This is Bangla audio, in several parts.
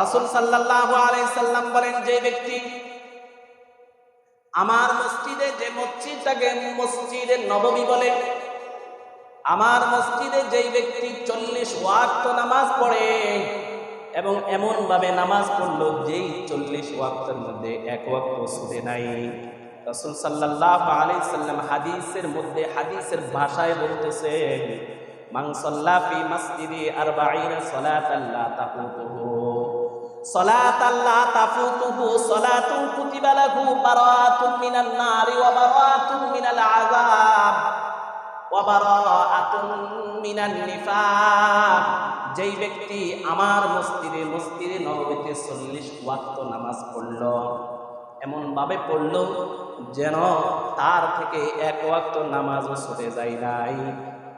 রাসূল সাল্লাল্লাহু আলাইহি সাল্লাম বলেন, যে ব্যক্তি আমার মসজিদে যে মসজিদটাকে মসজিদে নববী বলে, আমার মসজিদে যেই ব্যক্তি চল্লিশ ওয়াক্ত নামাজ পড়ে এবং এমন ভাবে নামাজ পড়ল, যেই চল্লিশ ওয়াক্তের মধ্যে এক ওয়াক্ত শুধে নাই। রসুল সাল্লাহ আলি সাল্লাম হাদিসের মধ্যে হাদিসের ভাষায় বলতেছেন মাংসল্লাফি মসজিদে আর বাইরে সলাত আল্লাহ সলাত আল্লাহ তাফুতুহু সলাতুন কুতিবা লাহু বারাতুন মিনান নারি ওয়া বারাতুন মিনাল যেই ব্যক্তি আমার মসজিদে মসজিদে নববীতে চল্লিশ ওয়াক্ত নামাজ পড়ল এমন ভাবে পড়ল যেন তার থেকে এক ওয়াক্ত নামাজও ছুটে যায় নাই।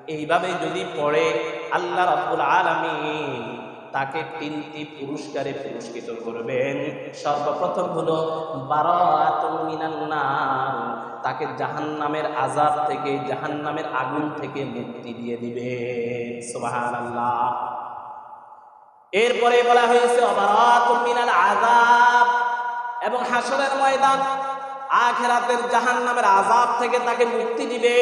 এইভাবে যদি পড়ে, আল্লাহ রাব্বুল আলামিন তাকে তিনটি পুরস্কারে পুরস্কৃত করবেন। সর্বপ্রথম হলো নার। তাকে জাহান্নামের আজাব থেকে, জাহান্নামের আগুন থেকে মুক্তি দিয়ে দিবে সুবহানাল্লাহ। এরপরে বলা হয়েছে মিনাল আযাব। এবং হাসরের ময়দান, আখেরাতের জাহান্নামের আজাব থেকে তাকে মুক্তি দিবে।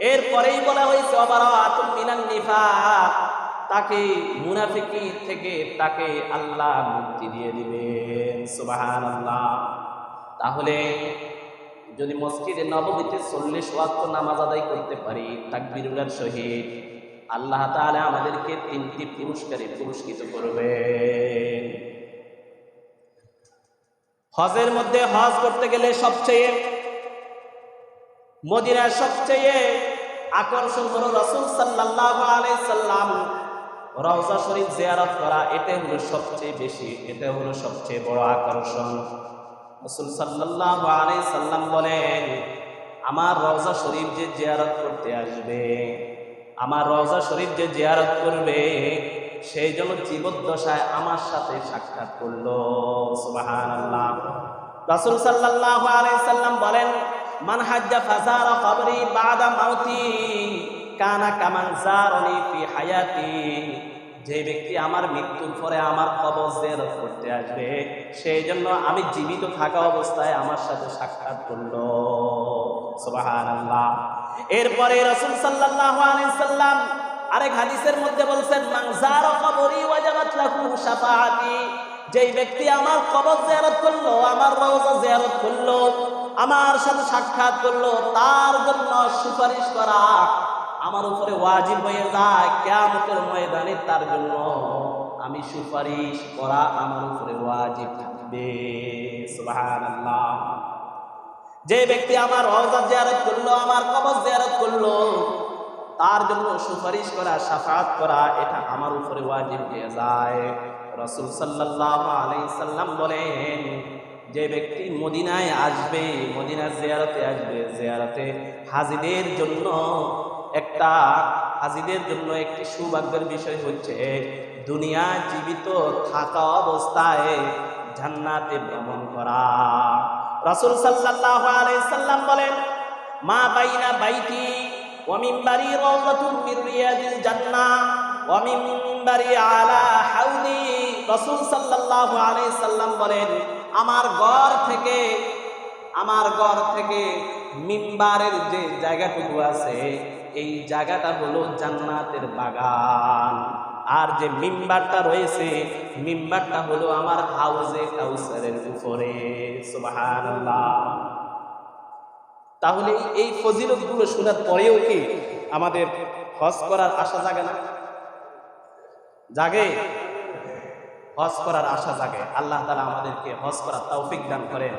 এরপরেই বলা হয়েছে অবারাতুন মিনান নিফাক। তাকে মুনাফিকি থেকে তাকে আল্লাহ মুক্তি দিয়ে দিবেন। সুবহানাল্লাহ। তাহলে যদি মসজিদে নবমীতে চল্লিশ ওয়াক্ত নামাজ আদায় করতে পারি তাকবিরুলার সহিত আল্লাহ তাআলা আমাদেরকে তিনটি পুরস্কারে পুরস্কৃত করবে হজের মধ্যে হজ করতে গেলে সবচেয়ে মদিনার সবচেয়ে আকর্ষণ হলো রসুল সাল্লাল্লাহু আলাইহি সাল্লাম রওজা শরীফ জিয়ারত করা এটাই হলো সবচেয়ে বেশি এটা হলো সবচেয়ে বড় আকর্ষণ। রসুল সাল্লাল্লাহু আলাইহি সাল্লাম বলেন, আমার রওজা শরীফ যে জিয়ারত করতে আসবে, আমার রওজা শরীফ যে জিয়ারত করবে সেই জন্য জীবদ্দশায় আমার সাথে সাক্ষাৎ করল। সুবহানাল্লাহ। রাসূল সাল্লাল্লাহু আলাইহি সাল্লাম বলেন, মান হাজ্জা ফাজারা কবরি বাদা মাউতি কানা কামান জারনি ফি হায়াতি। যে ব্যক্তি আমার মৃত্যুর পরে আমার কবর জিয়ারত করতে আসবে, সেই জন্য আমি জীবিত থাকা অবস্থায় আমার সাথে সাক্ষাৎ করল। সুবহানাল্লাহ। এরপরে রাসূল সাল্লাল্লাহু আলাইহি সাল্লাম আরেক হাদিসের মধ্যে বলছেন মাংজার কবরি ওয়াজাবাত লাহু শাফাআতি। যেই ব্যক্তি আমার কবর জিয়ারত করল, আমার রওজা জিয়ারত করল, আমার সাথে সাক্ষাৎ করল, তার জন্য সুপারিশ করা আমার উপরে ওয়াজিব হয়ে যায়, কিয়ামতের ময়দানে তার জন্য আমি সুপারিশ করা আমার উপরে ওয়াজিব থাকবে। যে ব্যক্তি আমার রওজা জিয়ারত করল, আমার কবর জিয়ারত করল, তার জন্য সুপারিশ করা, সাফাত করা, এটা আমার উপরে ওয়াজিব হয়ে যায়। রসুল আলাইহি সাল্লাম বলেন, যে ব্যক্তি মদিনায় আসবে মদিনার জিয়ারতে আসবে, জিয়ারতে হাজিদের জন্য একটা হাজিদের জন্য একটি সৌভাগ্যের বিষয় হচ্ছে, দুনিয়া জীবিত থাকা অবস্থায় জান্নাতে ভ্রমণ করা। রাসূল আলাইহি সাল্লাম বলেন, মা বাইনা বাইতি ওয়া মিনবারি রাওযাতুন মিন রিয়াদিল জান্নাহ ওয়া মিনবারি আলা হাউলি। রাসূল সাল্লাল্লাহু আলাইহি সাল্লাম বলেন, আমার ঘর থেকে, আমার ঘর থেকে মিম্বারের যে জায়গাটুকু আছে এই জায়গাটা হলো জান্নাতের বাগান। আর যে মিম্বারটা রয়েছে, মিম্বারটা হলো আমার হাউজে কাউসারের উপরে। তাহলে এই ফজিলতগুলো শোনার পরেও কি আমাদের হজ করার আশা জাগে না? জাগে? হজ করার আশা জাগে। আল্লাহ তালা আমাদেরকে হজ করার তৌফিক দান করেন।